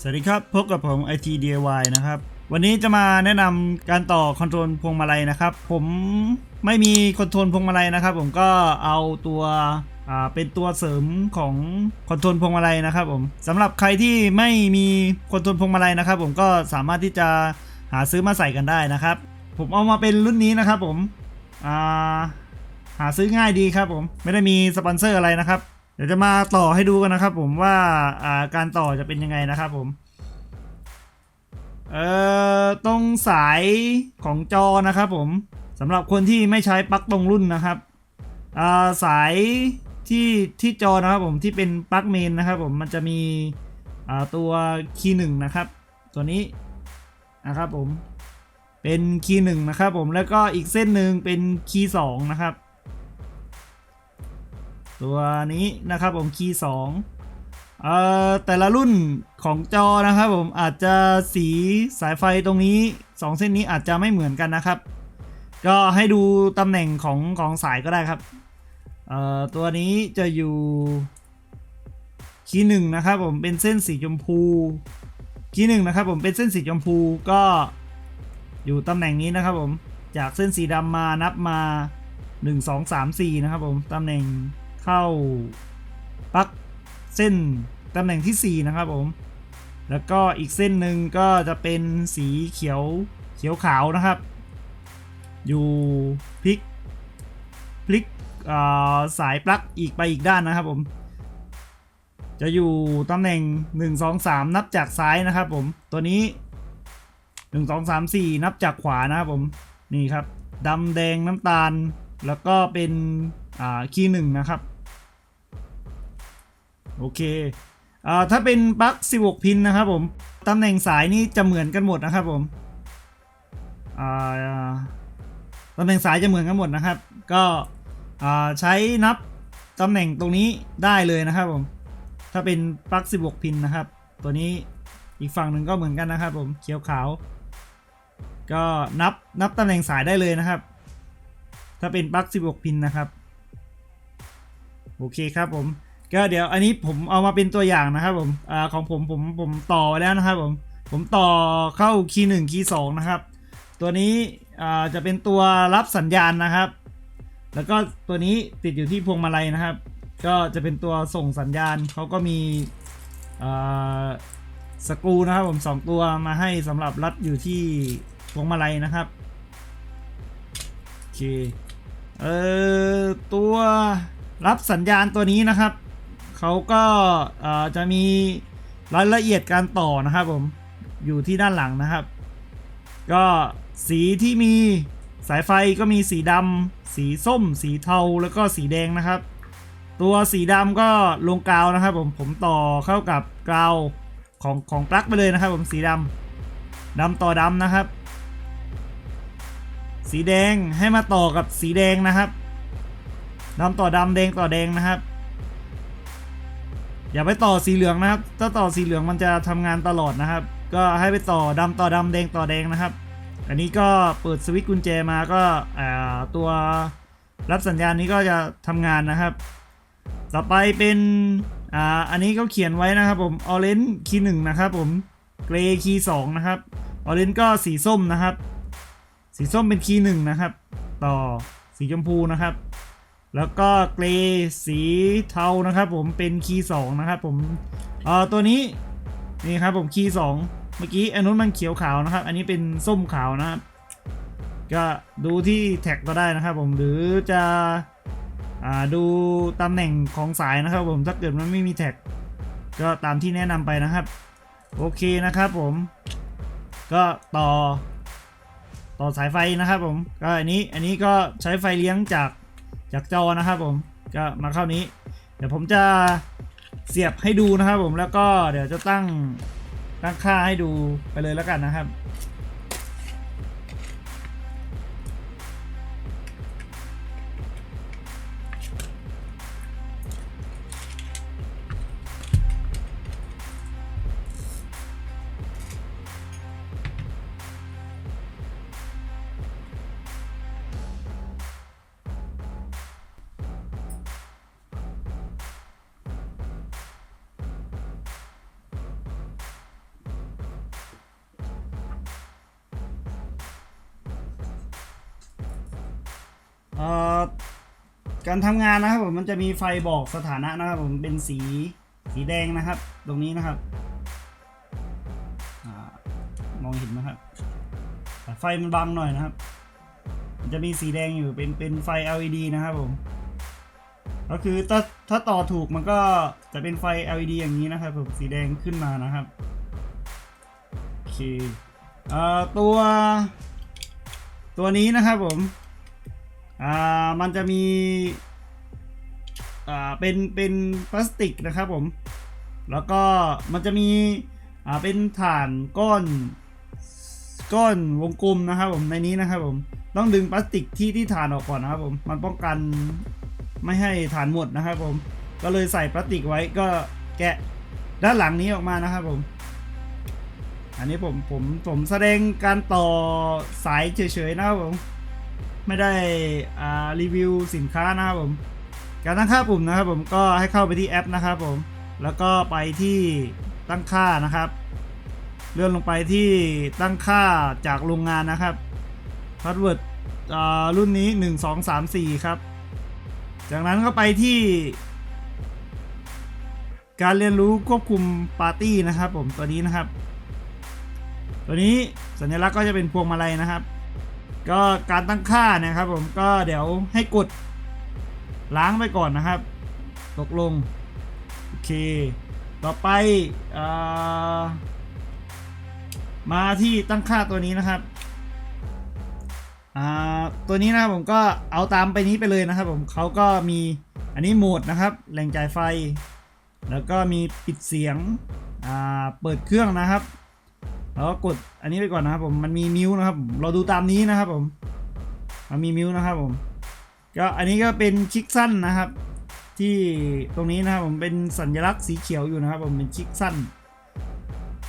สวัสดีครับ พบกับผม IT DIY นะครับ วันนี้จะมาแนะนำการต่อคอนโทรลพวงมาลัยนะครับ ผมไม่มีคอนโทรลพวงมาลัยนะครับ ผมก็เอาตัวเป็นตัวเสริมของคอนโทรลพวงมาลัยนะครับ ผมสำหรับใครที่ไม่มีคอนโทรลพวงมาลัยนะครับ ผมก็สามารถที่จะหาซื้อมาใส่กันได้นะครับ ผมเอามาเป็นรุ่นนี้นะครับ ผมาหาซื้อง่ายดีครับ ผมไม่ได้มีสปอนเซอร์อะไรนะครับ เดี๋ยวจะมาต่อให้ดูกันนะครับ ผมว่าอ่าการต่อจะเป็นยังไงนะครับผมเอ่อตรงสายของจอนะครับผมสำหรับคนที่ไม่ใช้ปลั๊กตรงรุ่นนะครับอ่าสายที่ที่จอนะครับผมที่เป็นปลั๊กเมนนะครับผมมันจะมีอ่าตัวคีย์หนึ่งนะครับ ตัวนี้นะครับผมเป็นคีย์หนึ่งนะครับผมแล้วก็อีกเส้นหนึ่งเป็นคีย์สองนะครับ ตัวนี้นะครับผมคีย์สองเอ่อแต่ละรุ่นของจอนะครับผมอาจจะสีสายไฟตรงนี้ 2 เส้นนี้อาจจะไม่เหมือนกันนะครับ ก็ให้ดูตำแหน่งของของสายก็ได้ครับเอ่อตัวนี้จะอยู่คีย์หนึ่งนะครับผมเป็นเส้นสีชมพูคีย์หนึ่งนะครับผมเป็นเส้นสีชมพูก็อยู่ตำแหน่งนี้นะครับผมจากเส้นสีดำมานับมา 1 2 3 4 นะครับผมตำแหน่ง เข้าปลั๊กเส้นตำแหน่งที่ 4 นะครับผม แล้วก็อีกเส้นหนึ่งก็จะเป็นสีเขียวเขียวขาวนะครับ อยู่พลิกพลิกสายปลั๊กอีกไปอีกด้านนะครับผม จะอยู่ตำแหน่ง 1 2 3 นับจากซ้ายนะครับผม ตัวนี้ 1 2 3 4 นับจากขวานะครับผม นี่ครับดำแดงน้ำตาล แล้วก็เป็นคีย์หนึ่งนะครับ โอเคอ่าถ้าเป็นปลั๊ก16 พินนะครับผมตำแหน่งสายนี่จะเหมือนกันหมดนะครับผมอ่าตำแหน่งสายจะเหมือนกันหมดนะครับ ก็อ่าใช้นับตำแหน่งตรงนี้ได้เลยนะครับผมถ้าเป็นปลั๊ก16 พินนะครับ ตัวนี้อีกฝั่งหนึ่งก็เหมือนกันนะครับ ผมเขียวขาว ก็นับนับตำแหน่งสายได้เลยนะครับ ถ้าเป็นปลั๊ก16 พินนะครับ โอเคครับผม ก็เดี๋ยวอันนี้ผมเอามาเป็นตัวอย่างนะครับผมอ่าของผมผมผมต่อไว้แล้วนะครับผมผมต่อเข้าคีย์หนึ่งคีย์สองนะครับ ตัวนี้อ่าจะเป็นตัวรับสัญญาณนะครับ แล้วก็ตัวนี้ติดอยู่ที่พวงมาลัยนะครับ ก็จะเป็นตัวส่งสัญญาณเขาก็มีอ่าสกรูนะครับผมสองตัวมาให้สำหรับรัดอยู่ที่พวงมาลัยนะครับโอเคเอ่อตัวรับสัญญาณตัวนี้นะครับ เขาก็จะมีรายละเอียดการต่อนะครับผมอยู่ที่ด้านหลังนะครับ ก็สีที่มีสายไฟก็มีสีดำสีส้ม สีเทาแล้วก็สีแดงนะครับ ตัวสีดำก็ลงกาวนะครับ ผมผมต่อเข้ากับกาวของของปลั๊กไปเลยนะครับ ผมสีดำดำต่อดำนะครับ สีแดงให้มาต่อกับสีแดงนะครับดำต่อดำแดงต่อแดงนะครับ อย่าไปต่อสีเหลืองนะครับ ถ้าต่อสีเหลืองมันจะทำงานตลอดนะครับ ก็ให้ไปต่อดำต่อดำแดงต่อแดงนะครับ อันนี้ก็เปิดสวิตช์กุญแจมาก็ตัวรับสัญญาณนี้ก็จะทำงานนะครับ ต่อไปเป็นอ่าอันนี้เขาเขียนไว้นะครับผมออเรนจ์คีย์หนึ่งนะครับผมเกรย์คีย์สองนะครับออเรนจ์ก็สีส้มนะครับ สีส้มเป็นคีย์หนึ่งนะครับ ต่อสีชมพูนะครับ แล้วก็เกรย์สีเทานะครับผมเป็นคีย์สองนะครับผมเอ่อตัวนี้นี่ครับผมคีย์สองเมื่อกี้อันนู้นมันเขียวขาวนะครับ อันนี้เป็นส้มขาวนะครับ ก็ดูที่แท็กก็ได้นะครับผมหรือจะอ่าดูตำแหน่งของสายนะครับผมถ้าเกิดมันไม่มีแท็ก ก็ตามที่แนะนำไปนะครับ โอเคนะครับผม ก็ต่อ ต่อสายไฟนะครับผมก็อันนี้อันนี้ก็ใช้ไฟเลี้ยงจาก จากจอนะครับผมก็มาเข้านี้ เดี๋ยวผมจะเสียบให้ดูนะครับผมแล้วก็เดี๋ยวจะตั้งตั้งค่าให้ดูไปเลยแล้วกันนะครับ การทำงานนะครับผมมันจะมีไฟบอกสถานะนะครับผมเป็นสีสีแดงนะครับ ตรงนี้นะครับอมองเห็นไหมครับแต่ไฟมันบังหน่อยนะครับ มันจะมีสีแดงอยู่เป็นเป็นไฟ LED นะครับผมก็คือถ้าถ้าต่อถูกมันก็จะเป็นไฟ LED อย่างนี้นะครับผมสีแดงขึ้นมานะครับโอเคเอ่อตัวตัวนี้นะครับผม อ่ามันจะมีอ่าเป็นเป็นพลาสติกนะครับผม แล้วก็มันจะมีอ่าเป็นฐานก้อนก้อนวงกลมนะครับผมในนี้นะครับผมต้องดึงพลาสติกที่ที่ฐานออกก่อนนะครับผมมันป้องกันไม่ให้ฐานหมดนะครับผมก็เลยใส่พลาสติกไว้ก็แกะด้านหลังนี้ออกมานะครับผม อันนี้ผมผมผมแสดงการต่อสายเฉยๆนะครับผม ไม่ได้อ่ารีวิวสินค้านะครับผม การตั้งค่าปุ่มนะครับผมก็ให้เข้าไปที่แอปนะครับผม แล้วก็ไปที่ตั้งค่านะครับ เลื่อนลงไปที่ตั้งค่าจากโรงงานนะครับพาสเวิร์ดรุ่นนี้ 1 2 3 4 ครับ จากนั้นก็ไปที่ การเรียนรู้ควบคุมปาร์ตี้นะครับผมตัวนี้นะครับ ตัวนี้สัญลักษณ์ก็จะเป็นพวงมาลัยนะครับ ก็การตั้งค่านะครับผมก็เดี๋ยวให้กดล้างไปก่อนนะครับ ตกลง โอเค ต่อไปอมาที่ตั้งค่าตัวนี้นะครับตัวนี้นะครับผมก็เอาตามไปนี้ไปเลยนะครับผมเขาก็มีอันนี้โหมดนะครับแหล่งจ่ายไฟ แล้วก็มีปิดเสียงเปิดเครื่องนะครับ แล้วก็กดอันนี้ไปก่อนนะครับผมมันมีมิวนะครับ เราดูตามนี้นะครับผมมันมีมิวนะครับผมก็อันนี้ก็เป็นชิกสั้นนะครับ ที่ตรงนี้นะครับผมเป็นสัญลักษณ์สีเขียวอยู่นะครับ ผมเป็นชิกสั้น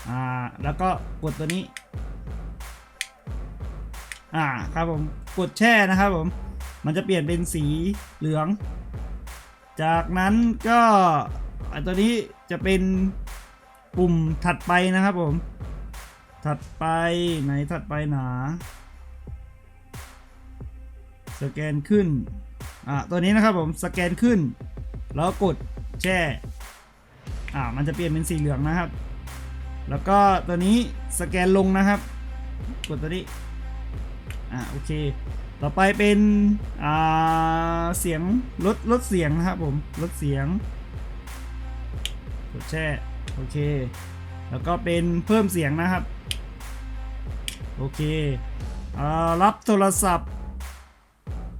อ่าแล้วก็กดตัวนี้อ่าครับผมกดแช่นะครับผมมันจะเปลี่ยนเป็นสีเหลือง จากนั้นก็อันตัวนี้จะเป็นปุ่มถัดไปนะครับผม ถัดไปไหนถัดไปหนา สแกนขึ้น อ่าตัวนี้นะครับผมสแกนขึ้น แล้วกดแช่ อ่ามันจะเปลี่ยนเป็นสีเหลืองนะครับ แล้วก็ตัวนี้สแกนลงนะครับ กดตัวนี้ อ่าโอเค ต่อไปเป็นอ่าเสียงลดลดเสียงนะครับผมลดเสียง กดแช่โอเคแล้วก็เป็นเพิ่มเสียงนะครับ โอเคเอ่อรับโทรศัพท์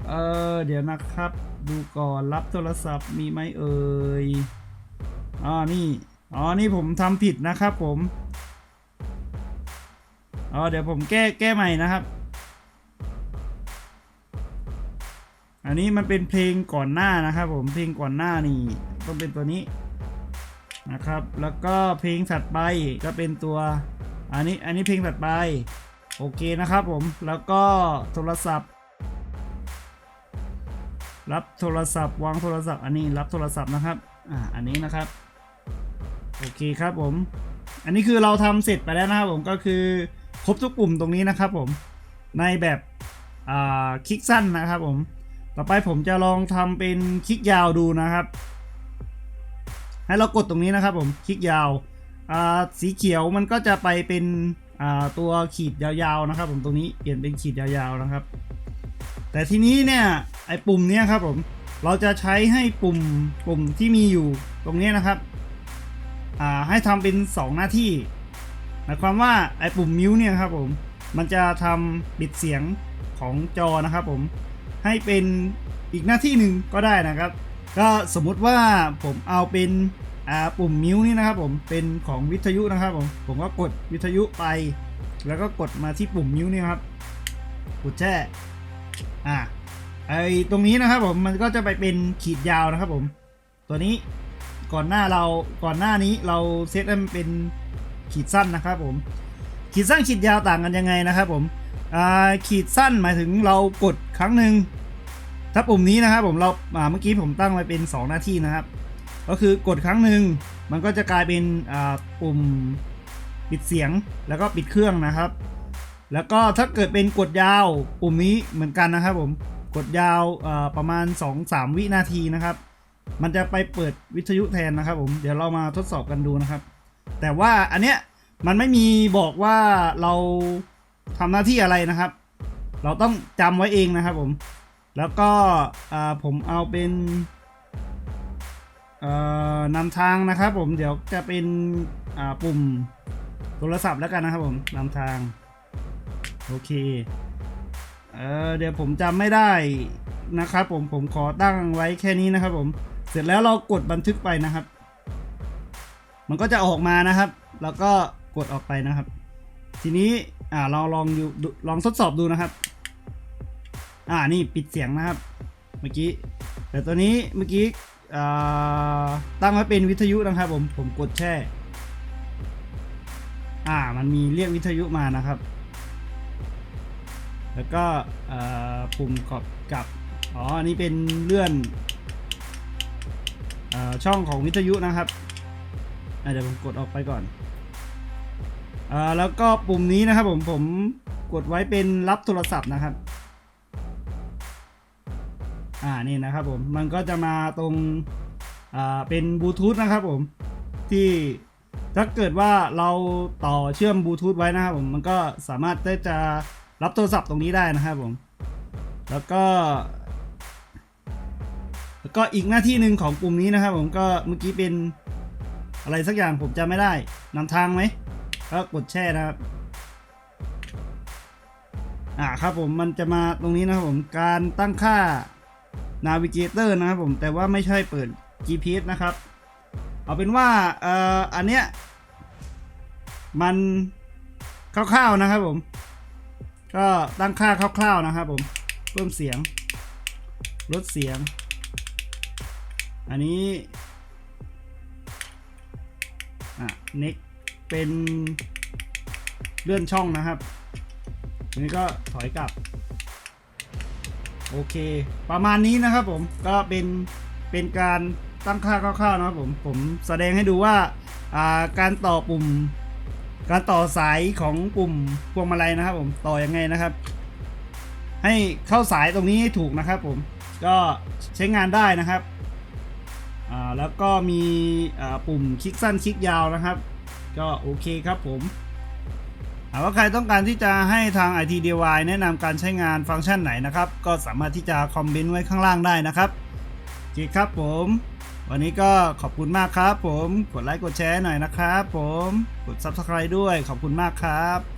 เออเดี๋ยวนะครับ ดูก่อนรับโทรศัพท์มีไหมเอ่ยอ๋อนี่อ๋อนี่ผมทำผิดนะครับผมอ๋อเดี๋ยวผมแก้แก้ใหม่นะครับ อันนี้มันเป็นเพลงก่อนหน้านะครับผมเพลงก่อนหน้านี่ต้องเป็นตัวนี้นะครับ แล้วก็เพลงถัดไปก็เป็นตัว อันนี้อันนี้เพลงถัดไป โอเคนะครับผม แล้วก็โทรศัพท์ รับโทรศัพท์วางโทรศัพท์ อันนี้รับโทรศัพท์นะครับ อ่า อันนี้นะครับ โอเคครับผม อันนี้คือเราทำเสร็จไปแล้วนะครับผมก็คือครบทุกปุ่มตรงนี้นะครับผม ในแบบอ่าคลิกสั้นนะครับผม ต่อไปผมจะลองทำเป็นคลิกยาวดูนะครับ ให้เรากดตรงนี้นะครับผม คลิกยาว อ่า สีเขียวมันก็จะไปเป็น ตัวขีดยาวๆนะครับ ผมตรงนี้เปลี่ยนเป็นขีดยาวๆนะครับ แต่ทีนี้เนี่ยไอ้ปุ่มเนี้ยครับผมเราจะใช้ให้ปุ่มปุ่มที่มีอยู่ตรงนี้นะครับให้ทำเป็น 2 หน้าที่หมายความว่าไอ้ปุ่มมิวเนี่ยครับผมมันจะทำปิดเสียงของจอนะครับผมให้เป็นอีกหน้าที่หนึ่งก็ได้นะครับ ก็สมมุติว่าผมเอาเป็น อ่าปุ่มมิวนี่นะครับผมเป็นของวิทยุนะครับผมผมก็กดวิทยุไป แล้วก็กดมาที่ปุ่มมิวนี่ครับกดแช่อ่าไอตรงนี้นะครับผมมันก็จะไปเป็นขีดยาวนะครับผม ตัวนี้ก่อนหน้าเราก่อนหน้านี้เราเซตมันเป็นขีดสั้นนะครับผมขีดสั้นขีดยาวต่างกันยังไงนะครับผมอ่าขีดสั้นหมายถึงเรากดครั้งหนึ่งถ้าปุ่มนี้นะครับผมเราอ่าเมื่อกี้ผมตั้งไว้เป็น2หน้าที่นะครับ ก็คือกดครั้งหนึ่งมันก็จะกลายเป็นอ่าปุ่มปิดเสียงแล้วก็ปิดเครื่องนะครับ แล้วก็ถ้าเกิดเป็นกดยาวปุ่มนี้เหมือนกันนะครับผมกดยาวอ่อประมาณ 2-3 วินาทีนะครับ มันจะไปเปิดวิทยุแทนนะครับผมเดี๋ยวเรามาทดสอบกันดูนะครับ แต่ว่าอันเนี้ยมันไม่มีบอกว่าเราทำหน้าที่อะไรนะครับ เราต้องจำไว้เองนะครับผม แล้วก็อ่าผมเอาเป็น เอ่อนำทางนะครับผมเดี๋ยวจะเป็นอ่าปุ่มโทรศัพท์แล้วกันนะครับผมนำทาง โอเคเออเดี๋ยวผมจำไม่ได้นะครับผมผมขอตั้งไว้แค่นี้นะครับ ผมเสร็จแล้วเรากดบันทึกไปนะครับ มันก็จะออกมานะครับ แล้วก็กดออกไปนะครับ ทีนี้อ่าเราลองดูลองทดสอบดูนะครับ อ่านี่ปิดเสียงนะครับ เมื่อกี้แต่ตัวนี้เมื่อกี้ ตั้งไว้เป็นวิทยุนะครับ ผมผมกดแช่ อ่ามันมีเรียกวิทยุมานะครับ แล้วก็ปุ่มกอบกับอ๋ออันนี้เป็นเลื่อนอช่องของวิทยุนะครับเดี๋ยวผมกดออกไปก่อนอ่าแล้วก็ปุ่มนี้นะครับผมผมกดไว้เป็นรับโทรศัพท์นะครับ อ่านี่นะครับผมมันก็จะมาตรงอ่าเป็นบลูทูธนะครับผมที่ถ้าเกิดว่าเราต่อเชื่อมบลูทูธไว้นะครับผมมันก็สามารถได้จะรับโทรศัพท์ตรงนี้ได้นะครับผม แล้วก็ แล้วก็อีกหน้าที่หนึ่งของปุ่มนี้นะครับผมก็เมื่อกี้เป็นอะไรสักอย่างผมจำไม่ได้นำทางไหมก็กดแช่นะครับอ่าครับผมมันจะมาตรงนี้นะครับผมการตั้งค่า Navigator นะครับผมแต่ว่าไม่ใช่เปิด GPS นะครับ เอาเป็นว่าเอ่ออันเนี้ยมันคร่าวๆนะครับผม ก็ตั้งค่าคร่าวๆนะครับผมเพิ่มเสียง ลดเสียง อันนี้อะ next เป็นเลื่อนช่องนะครับอันนี้ก็ถอยกลับ โอเค ประมาณนี้นะครับผมก็เป็นเป็นการตั้งค่าคร่าวๆนะครับผมผมแสดงให้ดูว่าาการต่อปุ่ม การต่อสายของปุ่มพวงมาลัยนะครับ ผมต่อยังไงนะครับ ให้เข้าสายตรงนี้ให้ถูกนะครับ ผมก็ใช้งานได้นะครับแล้วก็มีปุ่มคลิกสั้นคลิกยาวนะครับ ก็โอเคครับผม หากว่าใครต้องการที่จะให้ทาง IT DIY แนะนำการใช้งานฟังก์ชันไหนนะครับ ก็สามารถที่จะคอมเมนต์ไว้ข้างล่างได้นะครับโอเคครับผม วันนี้ก็ขอบคุณมากครับผม กดไลค์กดแชร์หน่อยนะครับผม กด Subscribe ด้วยขอบคุณมากครับ